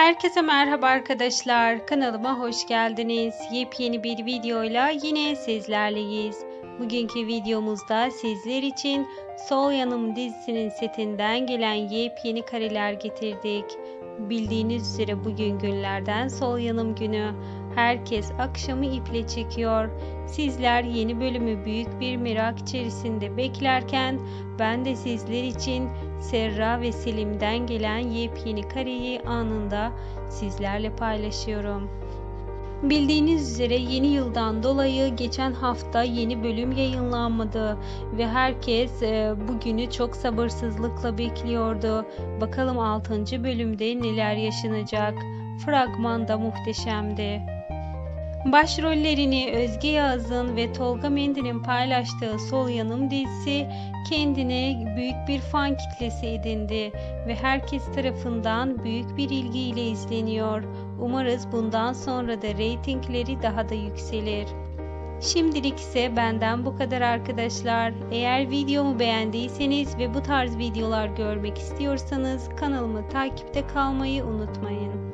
Herkese merhaba arkadaşlar. Kanalıma hoş geldiniz. Yepyeni bir videoyla yine sizlerleyiz. Bugünkü videomuzda sizler için Sol Yanım dizisinin setinden gelen yepyeni kareler getirdik. Bildiğiniz üzere bugün günlerden Sol Yanım günü. Herkes akşamı iple çekiyor. Sizler yeni bölümü büyük bir merak içerisinde beklerken ben de sizler için Serra ve Selim'den gelen yepyeni kareyi anında sizlerle paylaşıyorum. Bildiğiniz üzere yeni yıldan dolayı geçen hafta yeni bölüm yayınlanmadı ve herkes e, bugünü çok sabırsızlıkla bekliyordu. Bakalım 6. bölümde neler yaşanacak. Fragman da muhteşemdi. Başrollerini Özge Yağız'ın ve Tolga Mendi'nin paylaştığı Sol Yanım dizisi kendine büyük bir fan kitlesi edindi ve herkes tarafından büyük bir ilgiyle izleniyor. Umarız bundan sonra da reytingleri daha da yükselir. Şimdilik ise benden bu kadar arkadaşlar. Eğer videomu beğendiyseniz ve bu tarz videolar görmek istiyorsanız kanalımı takipte kalmayı unutmayın.